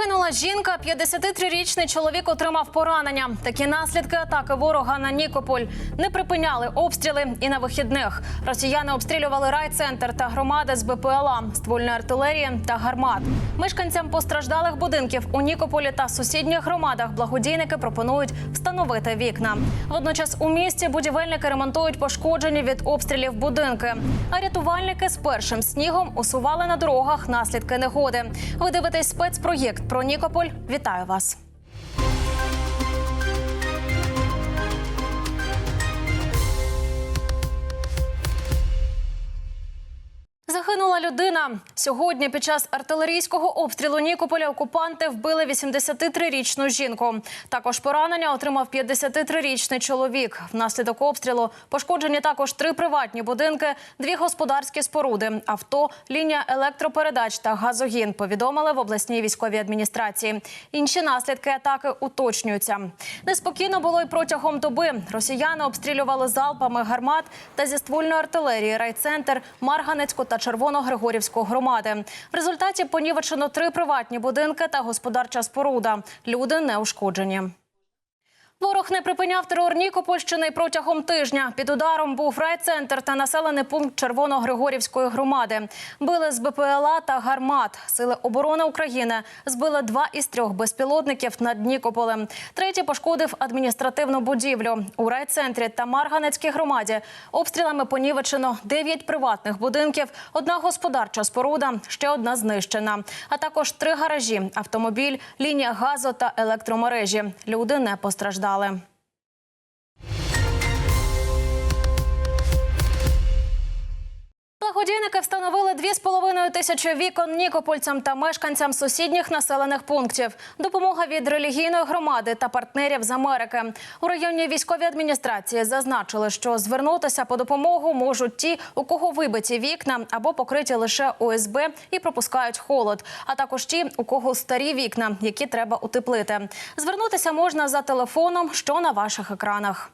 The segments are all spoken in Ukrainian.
Загинула жінка, 53-річний чоловік отримав поранення. Такі наслідки атаки ворога на Нікополь не припиняли обстріли і на вихідних. Росіяни обстрілювали райцентр та громади з БПЛА, ствольної артилерії та гармат. Мешканцям постраждалих будинків у Нікополі та сусідніх громадах благодійники пропонують встановити вікна. Водночас у місті будівельники ремонтують пошкоджені від обстрілів будинки. А рятувальники з першим снігом усували на дорогах наслідки негоди. Ви дивитесь спецпроєкт про Нікополь. Вітаю вас. Людина. Сьогодні під час артилерійського обстрілу Нікополя окупанти вбили 83-річну жінку. Також поранення отримав 53-річний чоловік. Внаслідок обстрілу пошкоджені також три приватні будинки, дві господарські споруди, авто, лінія електропередач та газогін. Повідомили в обласній військовій адміністрації. Інші наслідки атаки уточнюються. Неспокійно було й протягом доби. Росіяни обстрілювали залпами гармат та зі ствольної артилерії райцентр Марганецьку та Червоногригорівську громади. В результаті понівечено три приватні будинки та господарча споруда. Люди не ушкоджені. Ворог не припиняв терор Нікопольщини протягом тижня. Під ударом був райцентр та населений пункт Червоногригорівської громади. Били з БПЛА та гармат. Сили оборони України збили два із трьох безпілотників над Нікополем. Третій пошкодив адміністративну будівлю. У райцентрі та Марганецькій громаді обстрілами понівечено дев'ять приватних будинків, одна господарча споруда, ще одна знищена. А також три гаражі, автомобіль, лінія газу та електромережі. Люди не постраждали зали. Благодійники встановили 2,5 тисячі вікон нікопольцям та мешканцям сусідніх населених пунктів. Допомога від релігійної громади та партнерів з Америки. У районній військовій адміністрації зазначили, що звернутися по допомогу можуть ті, у кого вибиті вікна або покриті лише ОСБ і пропускають холод, а також ті, у кого старі вікна, які треба утеплити. Звернутися можна за телефоном, що на ваших екранах.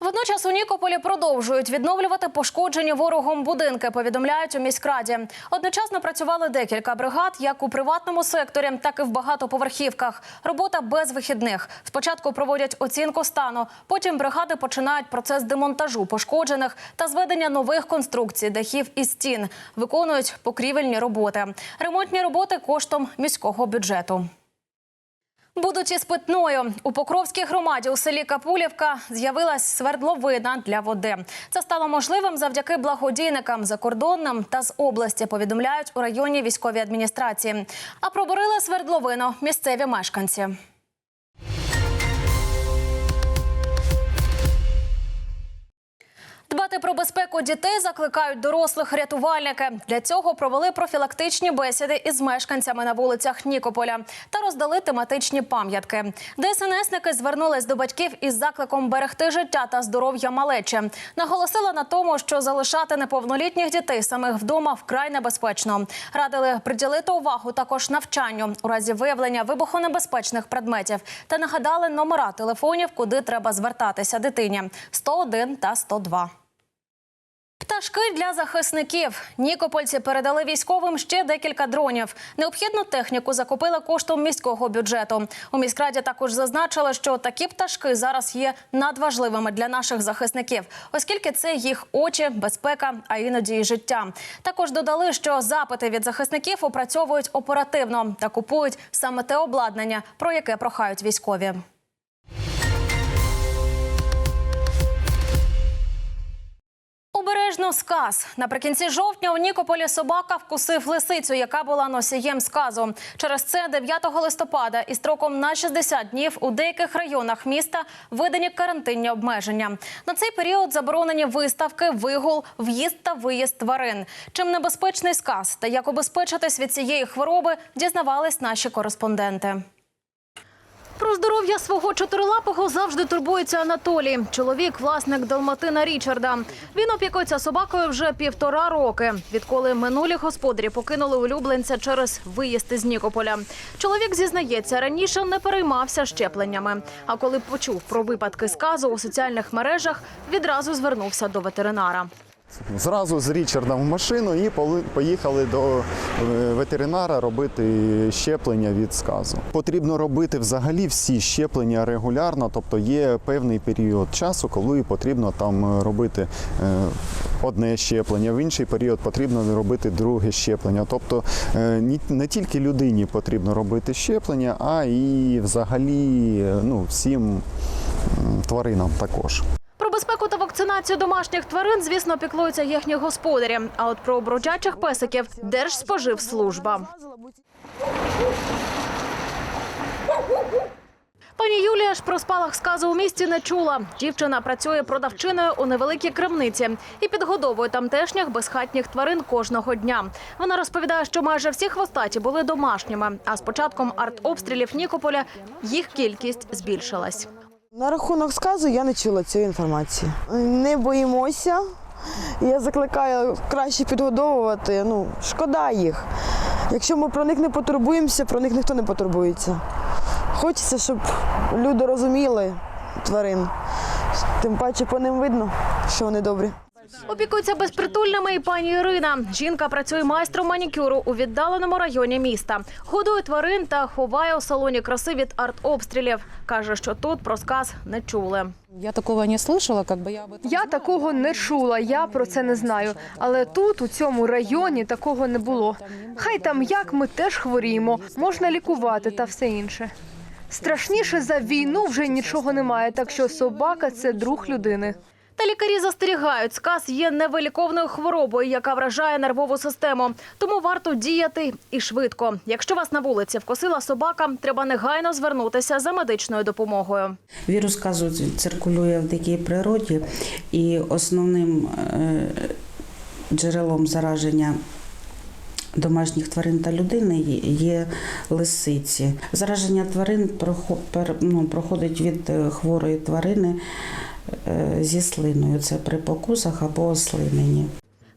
Водночас у Нікополі продовжують відновлювати пошкоджені ворогом будинки. Повідомляють у міськраді. Одночасно працювали декілька бригад, як у приватному секторі, так і в багатоповерхівках. Робота без вихідних. Спочатку проводять оцінку стану. Потім бригади починають процес демонтажу пошкоджених та зведення нових конструкцій, дахів і стін. Виконують покрівельні роботи. Ремонтні роботи коштом міського бюджету. Будуть із питною у Покровській громаді у селі Капулівка з'явилась свердловина для води. Це стало можливим завдяки благодійникам закордонним та з області. Повідомляють у районній військовій адміністрації. А пробурили свердловину місцеві мешканці. Дбати про безпеку дітей закликають дорослих рятувальники. Для цього провели профілактичні бесіди із мешканцями на вулицях Нікополя та роздали тематичні пам'ятки. ДСНСники звернулись до батьків із закликом берегти життя та здоров'я малечі. Наголосила на тому, що залишати неповнолітніх дітей самих вдома вкрай небезпечно. Радили приділити увагу також навчанню у разі виявлення вибухонебезпечних предметів та нагадали номера телефонів, куди треба звертатися дитині 101 та 102. Пташки для захисників. Нікопольці передали військовим ще декілька дронів. Необхідну техніку закупили коштом міського бюджету. У міськраді також зазначили, що такі пташки зараз є надважливими для наших захисників, оскільки це їх очі, безпека, а іноді й життя. Також додали, що запити від захисників опрацьовують оперативно та купують саме те обладнання, про яке прохають військові. Обережно сказ. Наприкінці жовтня у Нікополі собака вкусив лисицю, яка була носієм сказу. Через це 9 листопада і строком на 60 днів у деяких районах міста видані карантинні обмеження. На цей період заборонені виставки, вигул, в'їзд та виїзд тварин. Чим небезпечний сказ та як обезпечитись від цієї хвороби, дізнавались наші кореспонденти. Про здоров'я свого чотирилапого завжди турбується Анатолій. Чоловік, власник Далматина Річарда. Він опікується собакою вже півтора роки, відколи минулі господарі покинули улюбленця через виїзд із Нікополя. Чоловік зізнається, раніше не переймався щепленнями. А коли почув про випадки сказу у соціальних мережах, відразу звернувся до ветеринара. Зразу з Річардом в машину і поїхали до е, ветеринара робити щеплення від сказу. Потрібно робити взагалі всі щеплення регулярно, тобто є певний період часу, коли потрібно там е, робити е, одне щеплення, в інший період потрібно робити друге щеплення. Тобто не тільки людині потрібно робити щеплення, а і взагалі ну, всім тваринам також. Вакцинацію домашніх тварин, звісно, піклуються їхні господарі. А от про бродячих песиків Держспоживслужба. Пані Юлія ж про спалах сказу у місті не чула. Дівчина працює продавчиною у невеликій крамниці і підгодовує тамтешніх безхатніх тварин кожного дня. Вона розповідає, що майже всі хвостаті були домашніми. А з початком артобстрілів Нікополя їх кількість збільшилась. На рахунок сказу я не чула цієї інформації. Не боїмося. Я закликаю краще підгодовувати. Ну, шкода їх. Якщо ми про них не потурбуємося, про них ніхто не потурбується. Хочеться, щоб люди розуміли тварин. Тим паче по ним видно, що вони добрі. Опікується безпритульними і пані Ірина. Жінка працює майстром манікюру у віддаленому районі міста. Годує тварин та ховає у салоні краси від артобстрілів. Каже, що тут про сказ не чули. Я такого не слышала, как бы я об этом Я такого не чула, я про це не знаю. Але тут, у цьому районі, такого не було. Хай там як ми теж хворіємо, можна лікувати та все інше. Страшніше за війну вже нічого немає, так що собака це друг людини. Та лікарі застерігають, сказ є невиліковною хворобою, яка вражає нервову систему. Тому варто діяти і швидко. Якщо вас на вулиці вкосила собака, треба негайно звернутися за медичною допомогою. Вірус казу циркулює в дикій природі, і основним е, джерелом зараження домашніх тварин та людини є лисиці. Зараження тварин ну, проходить від е, хворої тварини зі слиною. Це при покусах або ослиненні.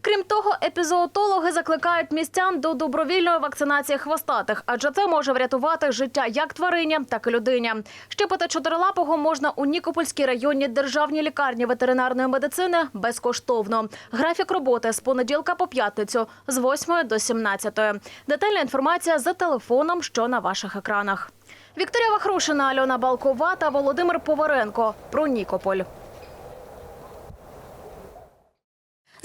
Крім того, епізоотологи закликають містян до добровільної вакцинації хвостатих, адже це може врятувати життя як тварині, так і людині. Щепити чотирилапого можна у Нікопольській районній державній лікарні ветеринарної медицини безкоштовно. Графік роботи з понеділка по п'ятницю з 8 до 17. Детальна інформація за телефоном, що на ваших екранах. Вікторія Вахрушина, Альона Балкова та Володимир Поваренко про Нікополь.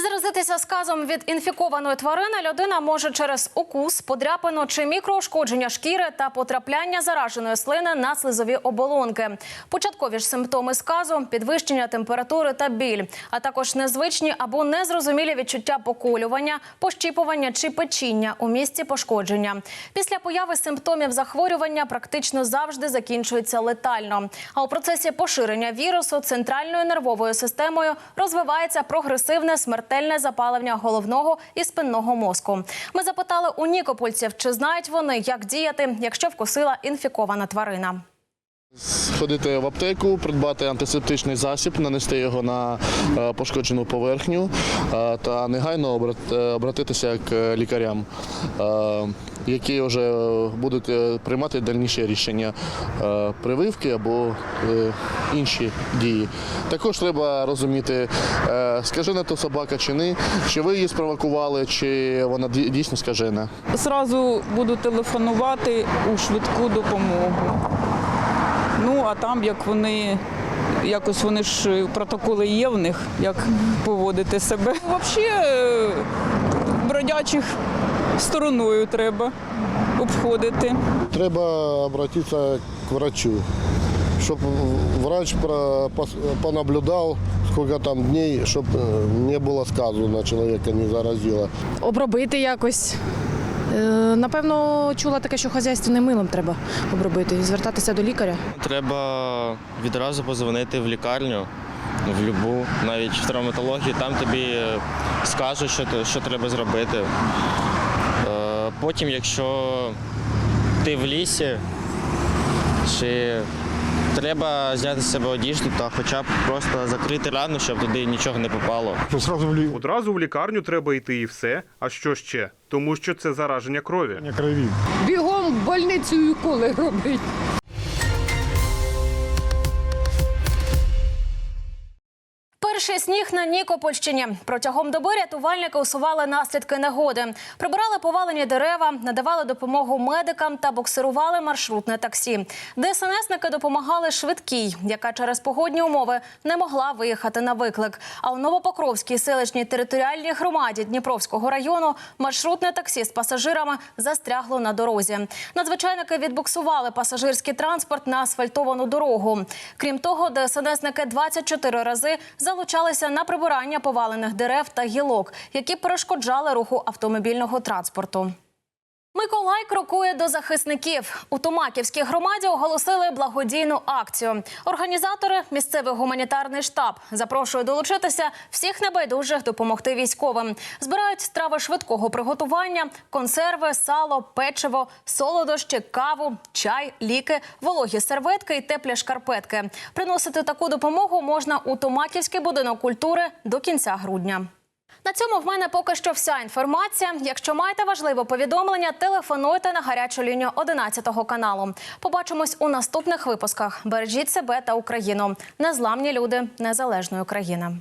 Заразитися сказом від інфікованої тварини людина може через укус, подряпину чи мікроушкодження шкіри та потрапляння зараженої слини на слизові оболонки. Початкові ж симптоми сказу підвищення температури та біль, а також незвичні або незрозумілі відчуття поколювання, пощіпування чи печіння у місці пошкодження. Після появи симптомів захворювання практично завжди закінчується летально. А у процесі поширення вірусу центральною нервовою системою розвивається прогресивне смертельне запалення головного і спинного мозку. Ми запитали у нікопольців, чи знають вони, як діяти, якщо вкусила інфікована тварина. Сходити в аптеку, придбати антисептичний засіб, нанести його на е, пошкоджену поверхню е, та негайно е, обратитися к лікарям, які вже будуть е, приймати дальніші рішення е, прививки або е, інші дії. Також треба розуміти, е, скажена то собака чи ні, чи ви її спровокували, чи вона дійсно скажена. Зразу буду телефонувати у швидку допомогу. Ну, а там як вони. Якось вони ж е, протоколи є в них, як поводити себе. Взагалі е, бродячих стороною треба обходити. Треба обратиться к врачу, чтобы врач про- пос- понаблюдал, сколько там дней, чтобы не было сказу на человека, не заразило. обробити якось. Е, Напевно, чула таке, що хазяйственним милом треба обробити і звертатися до лікаря. Треба відразу позвонити в лікарню, в любу, навіть в травматологію, там тобі е, скажуть, що, те- що треба зробити. Потім, якщо ти в лісі, чи треба зняти з себе одіжду та хоча б просто закрити рану, щоб туди нічого не попало. Одразу в лікарню треба йти і все. А що ще? Тому що це зараження крові. Бігом в больницю і уколи робить. Перший сніг на Нікопольщині. Протягом доби рятувальники усували наслідки негоди. Прибирали повалені дерева, надавали допомогу медикам та буксирували маршрутне таксі. ДСНСники допомагали швидкій, яка через погодні умови не могла виїхати на виклик. А у Новопокровській селищній територіальній громаді Дніпровського району маршрутне таксі з пасажирами застрягло на дорозі. Надзвичайники відбуксували пасажирський транспорт на асфальтовану дорогу. Крім того, ДСНСники 24 рази залучалися на прибирання повалених дерев та гілок, які перешкоджали руху автомобільного транспорту. Миколай крокує до захисників. У Томаківській громаді оголосили благодійну акцію. Організатори місцевий гуманітарний штаб запрошує долучитися всіх небайдужих допомогти військовим. Збирають страви швидкого приготування, консерви, сало, печиво, солодощі, каву, чай, ліки, вологі серветки і теплі шкарпетки. Приносити таку допомогу можна у Томаківський будинок культури до кінця грудня. На цьому в мене поки що вся інформація. Якщо маєте важливе повідомлення, телефонуйте на гарячу лінію 11 каналу. Побачимось у наступних випусках. Бережіть себе та Україну. Незламні люди незалежної України.